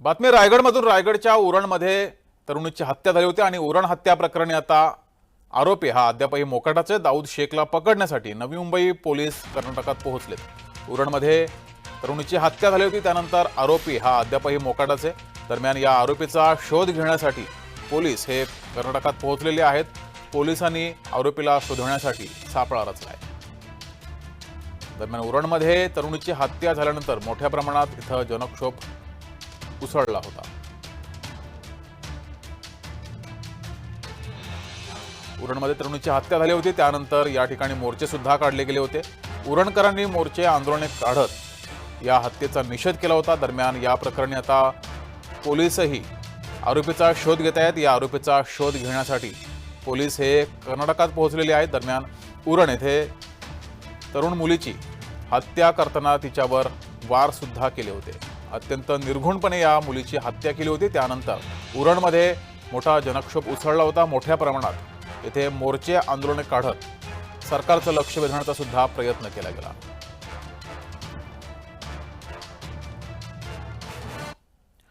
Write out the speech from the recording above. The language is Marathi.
बातमी रायगडमधून. रायगडच्या उरणमध्ये तरुणीची हत्या झाली होती आणि उरण हत्या प्रकरणी आता आरोपी हा अद्यापही मोकाटाचे दाऊद शेखला पकडण्यासाठी नवी मुंबई पोलीस कर्नाटकात पोहोचलेत. उरणमध्ये तरुणीची हत्या झाली होती त्यानंतर आरोपी हा अद्यापही मोकाटाचे दरम्यान या आरोपीचा शोध घेण्यासाठी पोलीस हे कर्नाटकात पोहोचलेले आहेत. पोलिसांनी आरोपीला शोधण्यासाठी सापळा रचला आहे दरम्यान उरणमध्ये तरुणीची हत्या झाल्यानंतर मोठ्या प्रमाणात इथं जनक्षोभ उसळला होता. उरणमध्ये तरुणीची हत्या झाली होती. त्यानंतर या ठिकाणी मोर्चे सुद्धा काढले गेले होते. उरणकरांनी मोर्चे आंदोलने काढत या हत्येचा निषेध केला होता. दरम्यान या प्रकरणी आता पोलीसही आरोपीचा शोध घेत आहेत. या आरोपीचा शोध घेण्यासाठी पोलीस हे कर्नाटकात पोहोचलेले आहेत. दरम्यान उरण येथे तरुण मुलीची हत्या करताना तिच्यावर वार सुद्धा केले होते. अत्यंत निर्घुणपणे या मुलीची हत्या केली होती. त्यानंतर उरणमध्ये मोठा जनक्षोभ उसळला होता मोठ्या प्रमाणात. येथे मोर्चे आंदोलने काढत सरकारचं लक्ष वेधण्याचा सुद्धा प्रयत्न केला गेला.